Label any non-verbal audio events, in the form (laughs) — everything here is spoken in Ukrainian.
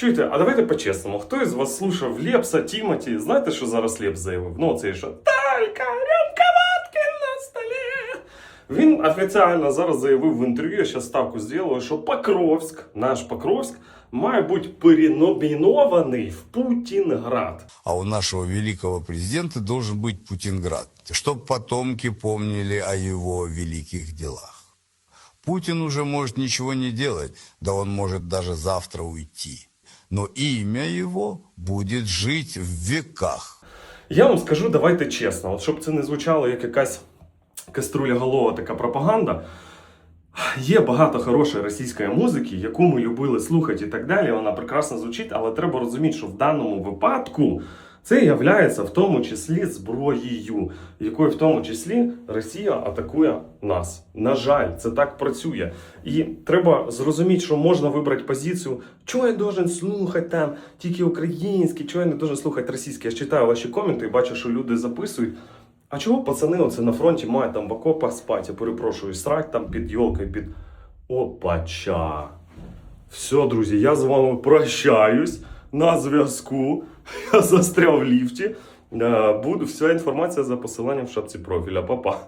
Чуєте, а давайте по-чесному. Хто із вас слушав Лепса, Тімоті? Знаєте, що зараз Лепс заявив? Ну, це що Талька, рюмка водки на столі. Він офіційно зараз заявив в інтерв'ю, я зараз ставку зробив, що Покровськ, наш Покровськ, має бути переномінований в Путінград. А у нашего великого президента должен быть Путинград, чтобы потомки помнили о его великих делах. Путин уже может ничего не делать, да он может даже завтра уйти. Но имя его будет жить в веках. Я вам скажу, давайте чесно, от щоб це не звучало як якась каструля голова така пропаганда. Є багато хорошої російської музики, яку ми любили слухати і так далі. Вона прекрасно звучить, але треба розуміти, що в даному випадку це є в тому числі зброєю, якою в тому числі Росія атакує нас. На жаль, це так працює. І треба зрозуміти, що можна вибрати позицію, чого я должен слухати там тільки українське, чого я не должен слухати російське. Я читаю ваші коменти і бачу, що люди записують. А чого пацани оце на фронті мають там в окопах спати, я перепрошую, срать там під йолкою, під опача. Все, друзі, я з вами прощаюсь на зв'язку. (laughs) Я застряв в ліфті. Е, Буду вся інформація за посиланням в шапці профіля. Па-па.